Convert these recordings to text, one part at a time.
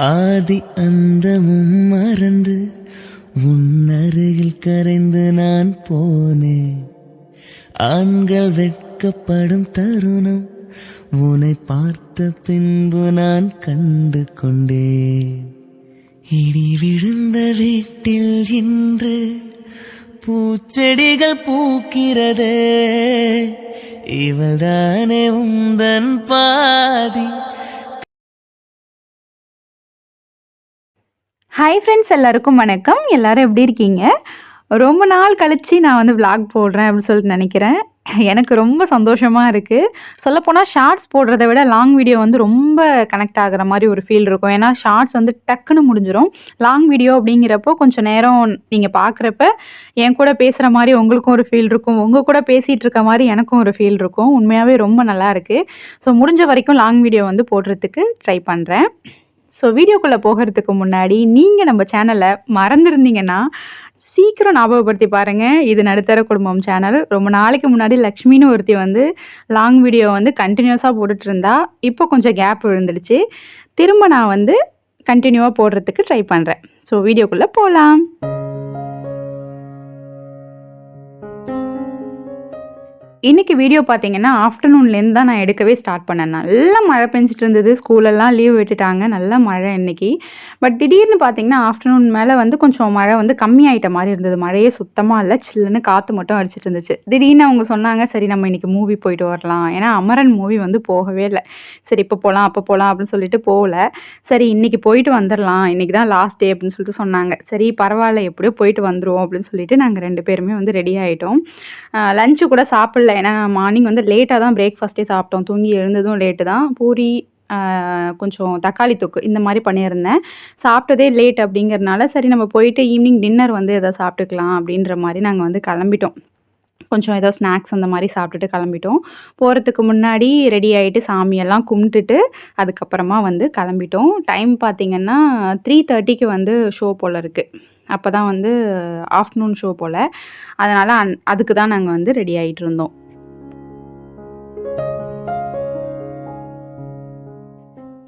ஆதி அந்தமும் மறந்து உன் அருகில் கரைந்து நான் போனேன். ஆண்கள் வெட்கப்படும் தருணம் உன்னை பார்த்த பின்பு நான் கண்டு கொண்டேன். இடி விழுந்த வீட்டில் இன்று பூச்செடிகள் பூக்கிறது. இவள்தானே உந்தன் பாதி ஹாய் ஃப்ரெண்ட்ஸ் எல்லாருக்கும் வணக்கம். எல்லாரும் எப்படி இருக்கீங்க? ரொம்ப நாள் கழித்து நான் வந்து விளாக் போடுறேன் அப்படின்னு சொல்லிட்டு நினைக்கிறேன். எனக்கு ரொம்ப சந்தோஷமாக இருக்குது சொல்லப்போனால் ஷார்ட்ஸ் போடுறத விட லாங் வீடியோ வந்து ரொம்ப கனெக்ட் ஆகுற மாதிரி ஒரு ஃபீல் இருக்கும். ஏன்னா ஷார்ட்ஸ் வந்து டக்குன்னு முடிஞ்சிடும் லாங் வீடியோ அப்படிங்கிறப்போ கொஞ்சம் நேரம் நீங்கள் பார்க்குறப்ப என் கூட பேசுகிற மாதிரி உங்களுக்கும் ஒரு ஃபீல் இருக்கும். உங்கள் கூட பேசிகிட்டு இருக்க மாதிரி எனக்கும் ஒரு ஃபீல் இருக்கும். உண்மையாகவே ரொம்ப நல்லா இருக்குது ஸோ முடிஞ்ச வரைக்கும் லாங் வீடியோ வந்து போடுறதுக்கு ட்ரை பண்ணுறேன் ஸோ வீடியோக்குள்ளே போகிறதுக்கு முன்னாடி நீங்கள் நம்ம சேனலை மறந்துருந்தீங்கன்னா சீக்கிரம் ஞாபகப்படுத்தி பாருங்கள் இது நடுத்தர குடும்பம் சேனல் ரொம்ப நாளைக்கு முன்னாடி லக்ஷ்மின்னு ஒருத்தி வந்து லாங் வீடியோ வந்து கண்டினியூஸாக போட்டுட்டு இருந்தா இப்போ கொஞ்சம் கேப் விழுந்துடுச்சு. திரும்ப நான் வந்து கண்டினியூவாக போடுறதுக்கு ட்ரை பண்ணுறேன் ஸோ வீடியோக்குள்ளே போகலாம் இன்றைக்கி வீடியோ பார்த்தீங்கன்னா ஆஃப்டர்நூன்லேருந்து தான் நான் எடுக்கவே ஸ்டார்ட் பண்ணேன். நல்லா மழை பெஞ்சிட்டு இருந்தது ஸ்கூலெல்லாம் லீவ் விட்டுட்டாங்க. நல்லா மழை இன்றைக்கி பட் திடீர்னு பார்த்தீங்கன்னா ஆஃப்டர்நூன் மேலே வந்து கொஞ்சம் மழை வந்து கம்மியாயிட்ட மாதிரி இருந்தது. மழையே சுத்தமாக இல்லை. சில்லுன்னு காற்று மட்டும் அடிச்சிட்டு இருந்துச்சு. திடீர்னு அவங்க சொன்னாங்க சரி நம்ம இன்னைக்கு மூவி போயிட்டு வரலாம். ஏன்னா அமரன் மூவி வந்து போகவே இல்லை. சரி இப்போ போகலாம் அப்போ போகலாம் அப்படின்னு சொல்லிட்டு போகல. சரி இன்னைக்கு போயிட்டு வந்துடலாம் இன்றைக்கி தான் லாஸ்ட் டே அப்படின்னு சொல்லிட்டு சொன்னாங்க. சரி பரவாயில்ல. எப்படியோ போயிட்டு வந்துடுவோம் அப்படின்னு சொல்லிட்டு நாங்கள் ரெண்டு பேருமே வந்து ரெடி ஆகிட்டோம் லஞ்சு கூட சாப்பிடல. ஏன்னா மார்னிங் வந்து லேட்டாக தான் பிரேக்ஃபாஸ்ட்டே சாப்பிட்டோம். தூங்கி எழுந்ததும் லேட்டு தான். பூரி கொஞ்சம் தக்காளி தொக்கு இந்த மாதிரி பண்ணியிருந்தேன். சாப்பிட்டதே லேட் அப்படிங்கிறனால சரி நம்ம போயிட்டு ஈவினிங் டின்னர் வந்து எதாவது சாப்பிட்டுக்கலாம் அப்படின்ற மாதிரி நாங்கள் வந்து கிளம்பிட்டோம். கொஞ்சம் ஏதோ ஸ்நாக்ஸ் அந்த மாதிரி சாப்பிட்டுட்டு கிளம்பிட்டோம். போகிறதுக்கு முன்னாடி ரெடி ஆகிட்டு சாமியெல்லாம் கும்பிட்டுட்டு அதுக்கப்புறமா வந்து கிளம்பிட்டோம். டைம் பார்த்திங்கன்னா த்ரீ தேர்ட்டிக்கு வந்து ஷோ போல் இருக்குது அப்போ தான் வந்து ஆஃப்டர்நூன் ஷோ போல். அதனால் அன் அதுக்கு தான் நாங்கள் வந்து ரெடி ஆகிட்டு இருந்தோம்.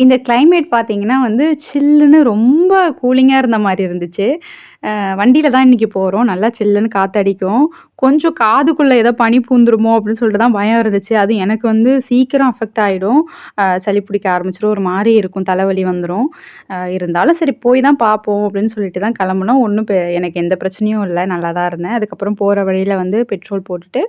இந்த கிளைமேட் பார்த்தீங்கன்னா வந்து சில்லுன்னு ரொம்ப கூலிங்காக இருந்த மாதிரி இருந்துச்சு. வண்டியில் தான் இன்றைக்கி போகிறோம் நல்லா சில்லுன்னு காற்றடிக்கும் கொஞ்சம் காதுக்குள்ளே ஏதோ பனி பூந்துருமோ அப்படின்னு சொல்லிட்டு தான் பயம் இருந்துச்சு. அது எனக்கு வந்து சீக்கிரம் அஃபெக்ட் ஆகிடும் சளி பிடிக்க ஆரம்பிச்சிடும் ஒரு மாதிரி இருக்கும். தலைவலி வந்துடும் இருந்தாலும் சரி போய் தான் பார்ப்போம் அப்படின்னு சொல்லிட்டு தான் கிளம்புனோம். ஒன்றும் எனக்கு எந்த பிரச்சனையும் இல்லை. நல்லா தான் இருந்தேன். அதுக்கப்புறம் போகிற வழியில் வந்து பெட்ரோல் போட்டுட்டு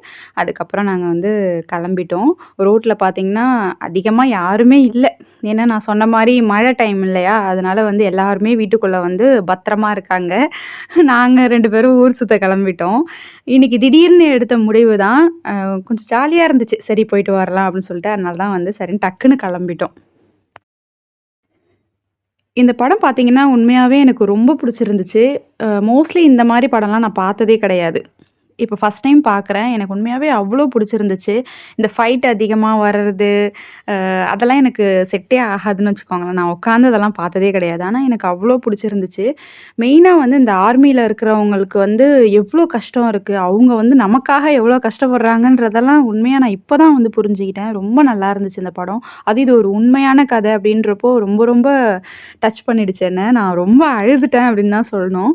அதுக்கப்புறம் நாங்கள் வந்து கிளம்பிட்டோம். ரோட்டில் பார்த்தீங்கன்னா அதிகமாக யாருமே இல்லை. ஏன்னா நான் சொன்ன மாதிரி மழை டைம் இல்லையா? அதனால் வந்து எல்லாருமே வீட்டுக்குள்ளே வந்து பத்திரமா இருக்காங்க. நாங்கள் ரெண்டு பேரும் ஊர் சுத்த கிளம்பிட்டோம். இன்னைக்கு திடீர்னு எடுத்த முடிவு தான் கொஞ்சம் ஜாலியாக இருந்துச்சு. சரி போயிட்டு வரலாம் அப்படின்னு சொல்லிட்டு அதனால தான் வந்து சரின்னு டக்குன்னு கிளம்பிட்டோம். இந்த படம் பார்த்தீங்கன்னா உண்மையாகவே எனக்கு ரொம்ப பிடிச்சிருந்துச்சு. மோஸ்ட்லி இந்த மாதிரி படம்லாம் நான் பார்த்ததே கிடையாது. இப்போ ஃபஸ்ட் டைம் பார்க்குறேன் எனக்கு உண்மையாகவே அவ்வளோ பிடிச்சிருந்துச்சு. இந்த ஃபைட் அதிகமாக வர்றது அதெல்லாம் எனக்கு செட்டே ஆகாதுன்னு வச்சுக்கோங்களேன். நான் உட்காந்து அதெல்லாம் பார்த்ததே கிடையாது. ஆனால் எனக்கு அவ்வளோ பிடிச்சிருந்துச்சு. மெயினாக வந்து இந்த ஆர்மியில் இருக்கிறவங்களுக்கு வந்து எவ்வளோ கஷ்டம் இருக்குது அவங்க வந்து நமக்காக எவ்வளோ கஷ்டப்படுறாங்கன்றதெல்லாம் உண்மையாக நான் இப்போ தான் வந்து புரிஞ்சுக்கிட்டேன். ரொம்ப நல்லா இருந்துச்சு இந்த படம். அது இது ஒரு உண்மையான கதை அப்படின்றப்போ ரொம்ப ரொம்ப டச் பண்ணிடுச்சு என்ன. நான் ரொம்ப அழுதுட்டேன் அப்படின்னு தான் சொல்லணும்.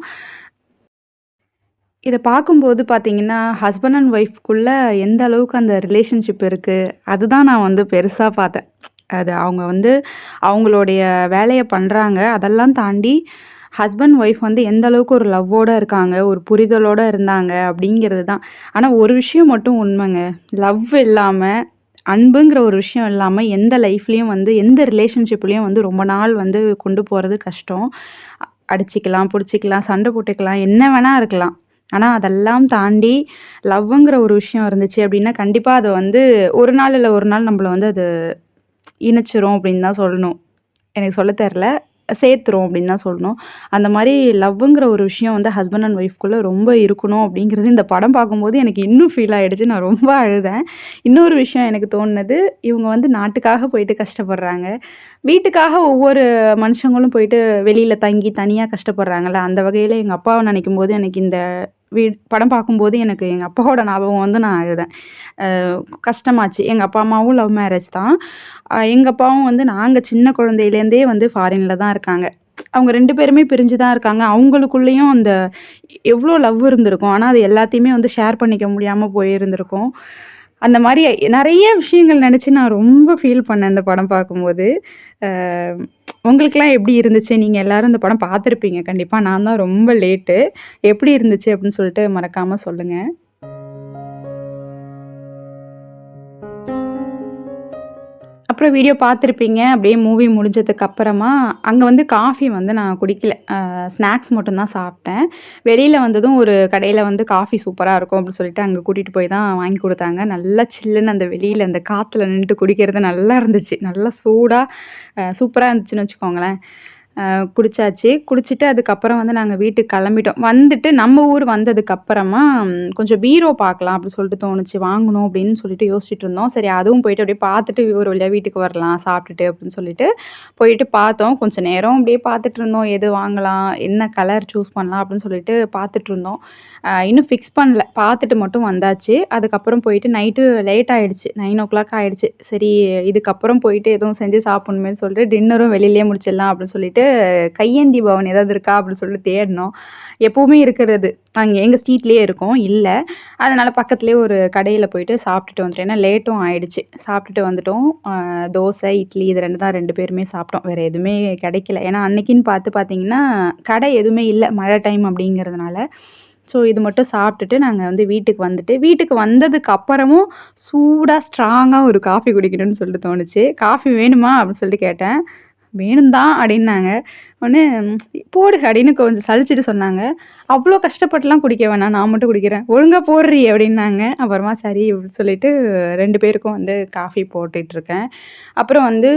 இதை பார்க்கும்போது பார்த்தீங்கன்னா ஹஸ்பண்ட் அண்ட் ஒய்ஃப்குள்ளே எந்த அளவுக்கு அந்த ரிலேஷன்ஷிப் இருக்குது அதுதான் நான் வந்து பெருசாக பார்த்தேன் அது அவங்க வந்து அவங்களுடைய வேலையை பண்ணுறாங்க அதெல்லாம் தாண்டி ஹஸ்பண்ட் ஒய்ஃப் வந்து எந்த அளவுக்கு ஒரு லவ்வோடு இருக்காங்க ஒரு புரிதலோடு இருந்தாங்க அப்படிங்கிறது தான். ஆனால் ஒரு விஷயம் மட்டும் உண்மைங்க. லவ் இல்லாமல் அன்புங்கிற ஒரு விஷயம் இல்லாமல் எந்த லைஃப்லேயும் வந்து எந்த ரிலேஷன்ஷிப்லேயும் வந்து ரொம்ப நாள் வந்து கொண்டு போகிறது கஷ்டம். அடிச்சிக்கலாம் பிடிச்சிக்கலாம் சண்டை போட்டுக்கலாம் என்ன வேணால் இருக்கலாம். ஆனால் அதெல்லாம் தாண்டி லவ்ங்கிற ஒரு விஷயம் இருந்துச்சு அப்படின்னா கண்டிப்பாக அதை வந்து ஒரு நாள் இல்லை ஒரு நாள் நம்மளை வந்து அது இணைச்சிரும் அப்படின்னு தான் சொல்லணும். எனக்கு சொல்ல தெரில சேர்த்துரும் அப்படின்னு தான் சொல்லணும். அந்த மாதிரி லவ்ங்கிற ஒரு விஷயம் வந்து ஹஸ்பண்ட் அண்ட் ஒய்ஃப்குள்ளே ரொம்ப இருக்கணும் அப்படிங்கிறது இந்த படம் பார்க்கும்போது எனக்கு இன்னும் ஃபீல் ஆகிடுச்சு நான் ரொம்ப அழுதேன். இன்னொரு விஷயம் எனக்கு தோணுனது இவங்க வந்து நாட்டுக்காக போயிட்டு கஷ்டப்படுறாங்க. வீட்டுக்காக ஒவ்வொரு மனுஷங்களும் போயிட்டு வெளியில் தங்கி தனியாக கஷ்டப்படுறாங்கல்ல அந்த வகையில் எங்கள் அப்பாவை நினைக்கும் போது எனக்கு இந்த வீ படம் பார்க்கும்போது எனக்கு எங்கள் அப்பாவோட ஞாபகம் வந்து நான் அழுதேன். கஷ்டமாச்சு. எங்கள் அப்பா அம்மாவும் லவ் மேரேஜ் தான். எங்கள் அப்பாவும் வந்து நாங்கள் சின்ன குழந்தையிலேருந்தே வந்து ஃபாரினில் தான் இருக்காங்க. அவங்க ரெண்டு பேருமே பிரிஞ்சு தான் இருக்காங்க. அவங்களுக்குள்ளேயும் அந்த எவ்வளோ லவ் இருந்திருக்கும். ஆனால் அது எல்லாத்தையுமே வந்து ஷேர் பண்ணிக்க முடியாமல் போயிருந்திருக்கும். அந்த மாதிரி நிறைய விஷயங்கள் நினச்சி நான் ரொம்ப ஃபீல் பண்ணேன் இந்த படம் பார்க்கும்போது. அஹ் உங்களுக்கெல்லாம் எப்படி இருந்துச்சு? நீங்கள் எல்லாரும் இந்த படம் பார்த்துருப்பீங்க. கண்டிப்பாக நான் தான் ரொம்ப லேட்டு எப்படி இருந்துச்சு அப்படின்னு சொல்லிட்டு மறக்காமல் சொல்லுங்கள் அப்புறம் வீடியோ பார்த்துருப்பீங்க. அப்படியே மூவி முடிஞ்சதுக்கு அப்புறமா அங்கே வந்து காஃபி வந்து நான் குடிக்கல. ஸ்நாக்ஸ் மட்டும்தான் சாப்பிட்டேன். வெளியில் வந்ததும் ஒரு கடையில் வந்து காஃபி சூப்பராக இருக்கும் அப்படின்னு சொல்லிட்டு அங்கே கூட்டிகிட்டு போய் தான் வாங்கி கொடுத்தாங்க. நல்லா சில்லுன்னு அந்த வெளியில் அந்த காற்றுல நின்றுட்டு குடிக்கிறது நல்லா இருந்துச்சு. நல்லா சூடாக சூப்பராக இருந்துச்சுன்னு வச்சுக்கோங்களேன். குடித்தாச்சு குடிச்சாச்சு. குடிச்சிட்டு அதுக்கப்புறம் வந்து நாங்கள் வீட்டுக்கு கிளம்பிட்டோம். வந்துட்டு நம்ம ஊர் வந்ததுக்கப்புறமா கொஞ்சம் பீரோ பார்க்கலாம் அப்படின்னு சொல்லிட்டு தோணுச்சு. வாங்கணும் அப்படின்னு சொல்லிட்டு யோசிச்சுட்டு இருந்தோம். சரி அதுவும் போயிட்டு அப்படியே பார்த்துட்டு ஒரு வழியாக வீட்டுக்கு வரலாம் சாப்பிட்டுட்டு அப்படின்னு சொல்லிட்டு போயிட்டு பார்த்தோம். கொஞ்சம் நேரம் அப்படியே பார்த்துட்டு இருந்தோம். எது வாங்கலாம் என்ன கலர் சூஸ் பண்ணலாம் அப்படின்னு சொல்லிட்டு பார்த்துட்டு இருந்தோம். இன்னும் ஃபிக்ஸ் பண்ணல. பார்த்துட்டு மட்டும் வந்தாச்சு. அதுக்கப்புறம் போயிட்டு நைட்டு லேட் ஆகிடுச்சு நைன் ஓ கிளாக் ஆகிடுச்சு சரி இதுக்கப்புறம் போயிட்டு எதுவும் செஞ்சு சாப்பிடணுமேனு சொல்லிட்டு டின்னரும் வெளியிலேயே முடிச்சிடலாம் அப்படின்னு சொல்லிட்டு கையேந்தி பவன் ஏதாவது இருக்கா? அப்படின்னு சொல்லிட்டு தேடினோம் எப்போவுமே இருக்கிறது. அங்கே எங்கள் ஸ்ட்ரீட்லேயே இருக்கும். இல்லை. அதனால் பக்கத்துலேயே ஒரு கடையில் போயிட்டு சாப்பிட்டுட்டு வந்துட்டோம் ஏன்னா லேட்டும் ஆயிடுச்சு. சாப்பிட்டுட்டு வந்துட்டோம். தோசை இட்லி இது ரெண்டு தான் ரெண்டு பேருமே சாப்பிட்டோம். வேறு எதுவுமே கிடைக்கல. ஏன்னா அன்னைக்குன்னு பார்த்து பார்த்தீங்கன்னா கடை எதுவுமே இல்லை. மழை டைம் அப்படிங்கிறதுனால. ஸோ இது மட்டும் சாப்பிட்டுட்டு நாங்கள் வந்து வீட்டுக்கு வந்துட்டு வீட்டுக்கு வந்ததுக்கு அப்புறமும் சூடாக ஸ்ட்ராங்காக ஒரு காஃபி குடிக்கணும்னு சொல்லிட்டு தோணுச்சு. காஃபி வேணுமா? அப்படின்னு சொல்லிட்டு கேட்டேன். வேணும் தான் அப்படின்னாங்க. ஒன்று போடு அப்படின்னு கொஞ்சம் சலிச்சுட்டு சொன்னாங்க. அவ்வளோ கஷ்டப்பட்டுலாம் குடிக்க வேணாம் நான் மட்டும் குடிக்கிறேன். ஒழுங்காக போடுறி அப்படின்னாங்க. அப்புறமா சரி அப்படின்னு சொல்லிட்டு ரெண்டு பேருக்கும் வந்து காஃபி போட்டுட்ருக்கேன் அப்புறம் வந்து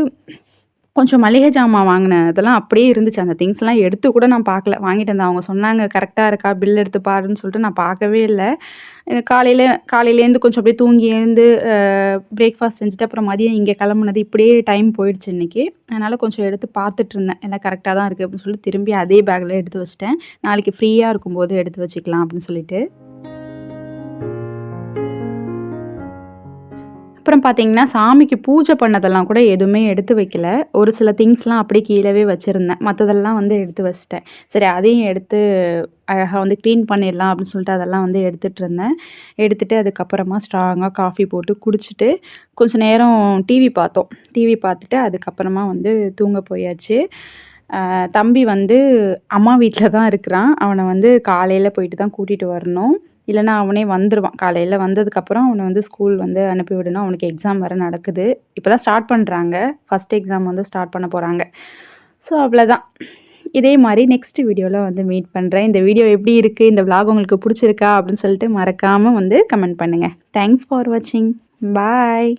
கொஞ்சம் மளிகை ஜாமான் அதெல்லாம் அப்படியே இருந்துச்சு. அந்த திங்ஸ்லாம் எடுத்து கூட நான் பார்க்கல. வாங்கிட்டு வந்தேன். அவங்க சொன்னாங்க கரெக்டாக இருக்கா? பில் எடுத்து பாருன்னு சொல்லிட்டு நான் பார்க்கவே இல்லை. காலையில் காலையிலேருந்து கொஞ்சம் அப்படியே தூங்கி எழுந்து பிரேக்ஃபாஸ்ட் செஞ்சுட்டு அப்புறம் மதியம் இங்கே கிளம்புனது இப்படியே டைம் போயிடுச்சு இன்றைக்கி அதனால் கொஞ்சம் எடுத்து பார்த்துட்டு இருந்தேன். எல்லாம் கரெக்டாக தான் இருக்குது அப்படின்னு சொல்லிட்டு திரும்பி அதே பேக்கில் எடுத்து வச்சிட்டேன். நாளைக்கு ஃப்ரீயாக இருக்கும்போது எடுத்து வச்சுக்கலாம் அப்படின்னு சொல்லிட்டு. அப்புறம் பார்த்தீங்கன்னா சாமிக்கு பூஜை பண்ணதெல்லாம் கூட எதுவுமே எடுத்து வைக்கல. ஒரு சில திங்ஸ்லாம் அப்படியே கீழவே வச்சுருந்தேன். மற்றதெல்லாம் வந்து எடுத்து வச்சிட்டேன். சரி அதையும் எடுத்து அழகாக வந்து க்ளீன் பண்ணிடலாம் அப்படின்னு சொல்லிட்டு அதெல்லாம் வந்து எடுத்துகிட்டு இருந்தேன். எடுத்துகிட்டு அதுக்கப்புறமா ஸ்ட்ராங்காக காஃபி போட்டு குடிச்சிட்டு கொஞ்ச நேரம் டிவி பார்த்தோம். டிவி பார்த்துட்டு அதுக்கப்புறமா வந்து தூங்க போயாச்சு. தம்பி வந்து அம்மா வீட்டில் தான் இருக்கிறான். அவனை வந்து காலையில் போயிட்டு தான் கூட்டிகிட்டு வரணும். இல்லைன்னா அவனே வந்துடுவான் காலையில் வந்ததுக்கப்புறம் அவனை வந்து ஸ்கூல் வந்து அனுப்பி விடணும் அவனுக்கு எக்ஸாம் வேறு நடக்குது. இப்போ தான் ஸ்டார்ட் பண்ணுறாங்க ஃபஸ்ட் எக்ஸாம் வந்து ஸ்டார்ட் பண்ண போகிறாங்க ஸோ அவ்வளோதான் இதே மாதிரி நெக்ஸ்ட் வீடியோவில் வந்து மீட் பண்ணுறேன் இந்த வீடியோ எப்படி இருக்குது இந்த விளாக் உங்களுக்கு பிடிச்சிருக்கா? அப்படின்னு சொல்லிட்டு மறக்காமல் வந்து கமெண்ட் பண்ணுங்கள் தேங்க்ஸ் ஃபார் வாட்சிங் பாய்